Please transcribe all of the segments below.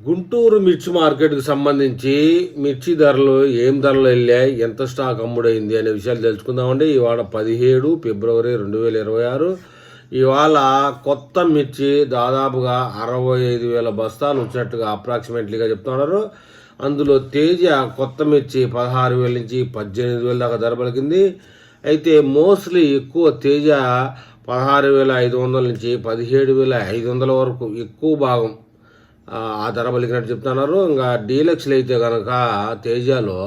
గుంటూరు మిర్చి మార్కెట్కి సంబంధించి మిర్చి ధరలు ఏం ధరలు వెళ్ళాయి ఎంత స్టాక్ అమ్ముడైంది అనే విషయాలు తెలుసుకుందామండి. ఇవాళ పదిహేడు ఫిబ్రవరి రెండు వేల ఇరవై ఆరు. ఇవాళ కొత్త మిర్చి దాదాపుగా అరవై ఐదు వేల బస్తాలు వచ్చినట్టుగా అప్రాక్సిమేట్లీగా చెప్తున్నారు. అందులో తేజ కొత్త మిర్చి పదహారు వేల నుంచి పద్దెనిమిది వేల దాకా ధర పలికింది. అయితే మోస్ట్లీ ఎక్కువ తేజ పదహారు వేల ఐదు వందల నుంచి పదిహేడు వేల ఐదు వందల వరకు ఎక్కువ భాగం ఆ ధర పలికినట్టు చెప్తున్నారు. ఇంకా డీలక్స్లు అయితే కనుక తేజాలో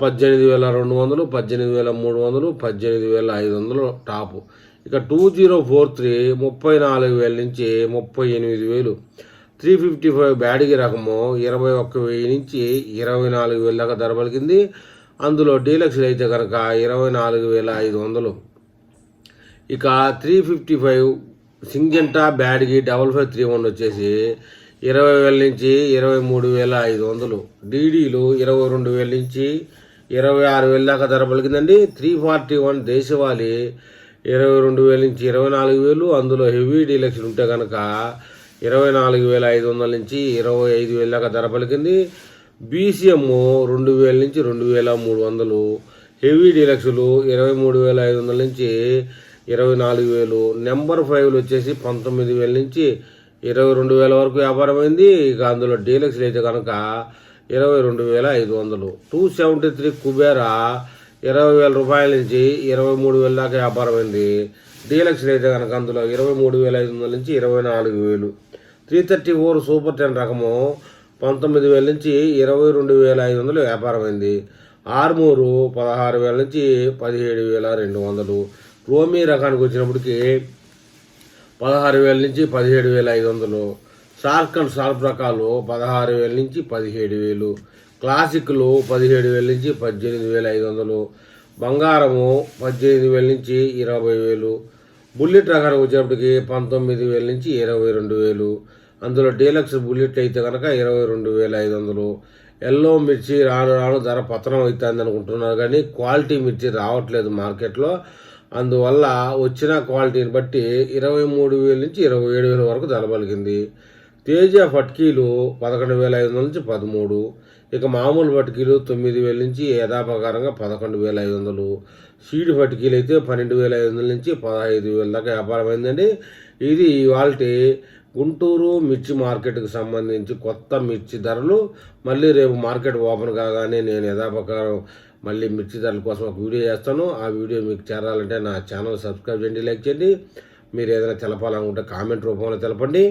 పద్దెనిమిది వేల రెండు వందలు పద్దెనిమిది వేల మూడు వందలు పద్దెనిమిది వేల ఐదు వందలు టాపు. ఇక టూ జీరో ఫోర్ త్రీ ముప్పై నాలుగు వేల నుంచి ముప్పై ఎనిమిది వేలు. త్రీ ఫిఫ్టీ ఫైవ్ బ్యాడిగి రకము ఇరవై ఒక్క వెయ్యి నుంచి ఇరవై నాలుగు వేల దాకా ధర పలికింది. అందులో డీలక్స్లు అయితే కనుక ఇరవై నాలుగు వేల ఐదు వందలు. ఇక three fifty five Syngenta Byadgi double five three one వచ్చేసి ఇరవై వేల నుంచి ఇరవై మూడు వేల ఐదు వందలు. డీడీలు ఇరవై రెండు వేల నుంచి ఇరవై ఆరు వేల దాకా ధర పలికిందండి. త్రీ ఫార్టీ వన్ దేశవాళీ ఇరవై రెండు వేల నుంచి ఇరవై నాలుగు వేలు. అందులో హెవీ డీలక్స్ ఉంటే కనుక ఇరవై నాలుగు వేల ఐదు వందల నుంచి ఇరవై ఐదు వేల దాకా ధర పలికింది. బీసీఎం రెండు వేల నుంచి రెండు వేల మూడు వందలు. హెవీ డీలక్స్లు ఇరవై మూడు వేల ఐదు వందల నుంచి ఇరవై నాలుగు వేలు. నెంబర్ ఫైవ్లు వచ్చేసి పంతొమ్మిది వేల నుంచి ఇరవై రెండు వేల వరకు వ్యాపారం అయింది. ఇక అందులో డీలక్స్లు అయితే కనుక ఇరవై రెండు వేల ఐదు వందలు. టూ సెవెంటీ త్రీ కుబేరా ఇరవై వేల రూపాయల నుంచి ఇరవై మూడు వేల దాకా వ్యాపారం అయింది. డీలక్స్లు అయితే కనుక అందులో ఇరవై మూడు వేల ఐదు వందల నుంచి ఇరవై నాలుగు వేలు. Three thirty four super ten రకము పంతొమ్మిది వేల నుంచి ఇరవై రెండు వేల ఐదు వందలు వ్యాపారం అయింది. ఆర్మూరు పదహారు వేల నుంచి పదిహేడు వేల రెండు వందలు. రోమీ రకానికి వచ్చినప్పటికీ పదహారు వేల నుంచి పదిహేడు వేల ఐదు వందలు షార్క్ అండ్ షార్ప్ రకాలు పదహారు వేల నుంచి పదిహేడు వేలు క్లాసిక్లు పదిహేడు వేల నుంచి పద్దెనిమిది వేల ఐదు వందలు బంగారము పద్దెనిమిది వేల నుంచి ఇరవై వేలు బుల్లెట్ రకానికి వచ్చేప్పటికి పంతొమ్మిది వేల నుంచి ఇరవై రెండు వేలు అందులో డీలక్స్ బుల్లెట్ అయితే కనుక ఇరవై రెండు వేల ఐదు వందలు ఎల్లో మిర్చి రాను రాను ధర పతనం అవుతుంది అనుకుంటున్నారు కానీ క్వాలిటీ మిర్చి రావట్లేదు మార్కెట్లో. అందువల్ల వచ్చిన క్వాలిటీని బట్టి ఇరవై మూడు వేల నుంచి ఇరవై ఏడు వేల వరకు ధరబలిగింది తేజ ఫట్కీలు పదకొండు వేల ఐదు వందల నుంచి పదమూడు. ఇక మామూలు ఫట్కీలు తొమ్మిది వేల నుంచి యథాప్రకారంగా పదకొండు వేల ఐదు వందలు. సీడ్ ఫట్కీలు అయితే పన్నెండు వేల ఐదు వందల నుంచి పదహైదు వేల దాకా వ్యాపారం అయిందండి ఇది ఇవాళ గుంటూరు మిర్చి మార్కెట్కి సంబంధించి కొత్త మిర్చి ధరలు మళ్ళీ రేపు మార్కెట్ ఓపెన్ కాగానే నేను యథాప్రకారం మళ్ళీ మిర్చి ధరల కోసం ఒక వీడియో చేస్తాను. ఆ వీడియో మీకు చేరాలంటే నా ఛానల్ సబ్స్క్రైబ్ చేయండి లైక్ చేయండి. మీరు ఏదైనా తెలపాలనుకుంటే కామెంట్ రూపంలో తెలపండి.